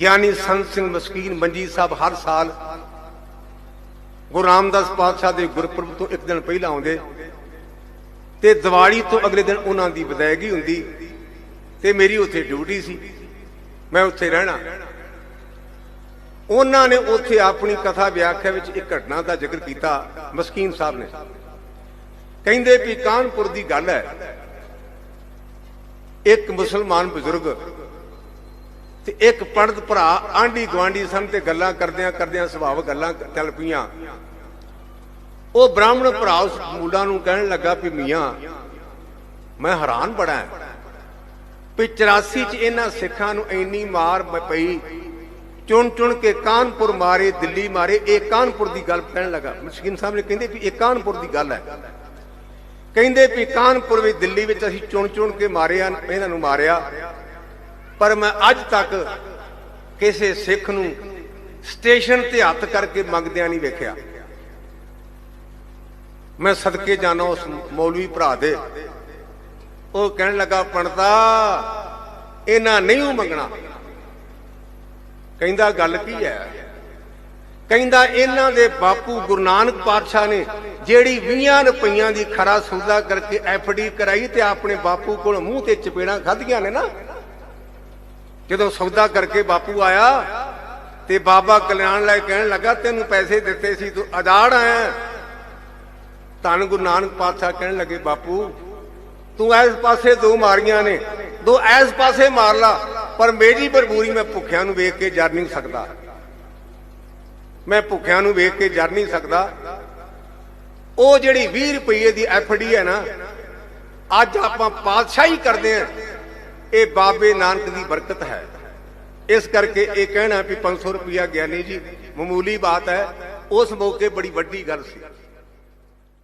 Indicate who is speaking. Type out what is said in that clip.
Speaker 1: ਗਿਆਨੀ ਸੰਤ ਸਿੰਘ ਮਸਕੀਨ ਮੰਜੀ ਸਾਹਿਬ ਹਰ ਸਾਲ ਗੁਰੂ ਰਾਮਦਾਸ ਪਾਤਸ਼ਾਹ ਦੇ ਗੁਰਪੁਰਬ ਤੋਂ ਇੱਕ ਦਿਨ ਪਹਿਲਾਂ ਆਉਂਦੇ। ਤੇ ਦੀਵਾਲੀ ਤੋਂ ਅਗਲੇ ਦਿਨ ਉਹਨਾਂ ਦੀ ਵਿਦਾਇਗੀ ਹੁੰਦੀ ਤੇ ਮੇਰੀ ਉੱਥੇ ਡਿਊਟੀ ਸੀ। ਮੈਂ ਉੱਥੇ ਰਹਿਣਾ। ਉਹਨਾਂ ਨੇ ਉੱਥੇ ਆਪਣੀ ਕਥਾ ਵਿਆਖਿਆ ਵਿੱਚ ਇੱਕ ਘਟਨਾ ਦਾ ਜ਼ਿਕਰ ਕੀਤਾ, ਮਸਕੀਨ ਸਾਹਿਬ ਨੇ। ਕਹਿੰਦੇ ਵੀ ਕਾਨਪੁਰ ਦੀ ਗੱਲ ਹੈ, ਇੱਕ ਮੁਸਲਮਾਨ ਬਜ਼ੁਰਗ ਤੇ ਇੱਕ ਪੜਦ ਭਰਾ ਆਂਢੀ ਗਵਾਂਢੀ ਸਨ ਤੇ ਗੱਲਾਂ ਕਰਦਿਆਂ ਕਰਦਿਆਂ ਸੁਭਾਵ ਗੱਲਾਂ ਚੱਲ ਪਈਆਂ। ਉਹ ਬ੍ਰਾਹਮਣ ਭਰਾ ਉਸ ਮੁੰਡਾ ਨੂੰ ਕਹਿਣ ਲੱਗਾ ਵੀ ਮੀਆਂ, ਮੈਂ ਹੈਰਾਨ ਬੜਾ ਹਾਂ ਵੀ 84 ਚ ਇਹਨਾਂ ਸਿੱਖਾਂ ਨੂੰ ਇੰਨੀ ਮਾਰ ਪਈ। ਚੁਣ ਚੁਣ ਕੇ ਕਾਨਪੁਰ ਮਾਰੇ, ਦਿੱਲੀ ਮਾਰੇ, ਇਹ ਕਾਨਪੁਰ ਦੀ ਗੱਲ ਕਹਿਣ ਲੱਗਾ। ਮਸਕੀਨ ਸਾਹਿਬ ਨੇ ਕਹਿੰਦੇ ਵੀ ਇਹ ਕਾਨਪੁਰ ਦੀ ਗੱਲ ਹੈ। ਕਹਿੰਦੇ ਵੀ ਕਾਨਪੁਰ ਵਿੱਚ, ਦਿੱਲੀ ਵਿੱਚ ਅਸੀਂ ਚੁਣ ਚੁਣ ਕੇ ਮਾਰਿਆ, ਇਹਨਾਂ ਨੂੰ ਮਾਰਿਆ। ਪਰ ਮੈਂ ਅੱਜ ਤੱਕ ਕਿਸੇ ਸਿੱਖ ਨੂੰ ਸਟੇਸ਼ਨ ਤੇ ਹੱਥ ਕਰਕੇ ਮੰਗਦਿਆਂ ਨਹੀਂ ਵੇਖਿਆ। ਮੈਂ ਸਦਕੇ ਜਾਣਾ ਉਸ ਮੌਲਵੀ ਭਰਾ ਦੇ। ਉਹ ਕਹਿਣ ਲੱਗਾ ਪੰਡਤਾ ਇਹਨਾਂ ਨਹੀਂ ਉਹ ਮੰਗਣਾ। ਕਹਿੰਦਾ, ਗੱਲ ਕੀ ਹੈ? ਕਹਿੰਦਾ, ਇਹਨਾਂ ਦੇ ਬਾਪੂ ਗੁਰੂ ਨਾਨਕ ਪਾਤਸ਼ਾਹ ਨੇ ਜਿਹੜੀ 20 ਰੁਪਈਆਂ ਦੀ ਖਰਾ ਸੌਦਾ ਕਰਕੇ ਐਫਡੀ ਕਰਾਈ ਤੇ ਆਪਣੇ ਬਾਪੂ ਕੋਲ ਮੂੰਹ ਤੇ ਚਪੇੜਾਂ ਖਾਧੀਆਂ ਨੇ ਨਾ। ਜਦੋਂ ਸੌਦਾ ਕਰਕੇ ਬਾਪੂ ਆਇਆ ਤੇ ਬਾਬਾ ਕਲਿਆਣ ਲੈ ਕਹਿਣ ਲੱਗਾ, ਤੈਨੂੰ ਪੈਸੇ ਦਿੱਤੇ ਸੀ, ਤੂੰ ਆਜ਼ਾਦ ਆਇਆ ਧੰਨ ਗੁਰੂ ਨਾਨਕ ਪਾਤਸ਼ਾਹ ਕਹਿਣ ਲੱਗੇ, ਬਾਪੂ, ਤੂੰ ਇਸ ਪਾਸੇ ਦੋ ਮਾਰੀਆਂ ਨੇ, ਦੋ ਇਸ ਪਾਸੇ ਮਾਰ ਲਾ, ਪਰ ਮੇਰੀ ਮਜਬੂਰੀ ਮੈਂ ਭੁੱਖਿਆਂ ਨੂੰ ਵੇਖ ਕੇ ਜਰ ਨਹੀਂ ਸਕਦਾ। ਮੈਂ ਭੁੱਖਿਆਂ ਨੂੰ ਵੇਖ ਕੇ ਜਰ ਨਹੀਂ ਸਕਦਾ। ਉਹ ਜਿਹੜੀ 20 ਰੁਪਏ ਦੀ ਐਫਡੀ ਹੈ ਨਾ, ਅੱਜ ਆਪਾਂ ਪਾਤਸ਼ਾਹੀ ਕਰਦੇ ਆਂ ਇਹ ਬਾਬੇ ਨਾਨਕ ਦੀ ਬਰਕਤ ਹੈ। ਇਸ ਕਰਕੇ ਇਹ ਕਹਿਣਾ ਵੀ 500 ਰੁਪਇਆ ਗਿਆਨੀ ਜੀ, ਮਾਮੂਲੀ ਬਾਤ ਹੈ, ਉਸ ਮੌਕੇ ਬੜੀ ਵੱਡੀ ਗੱਲ ਸੀ।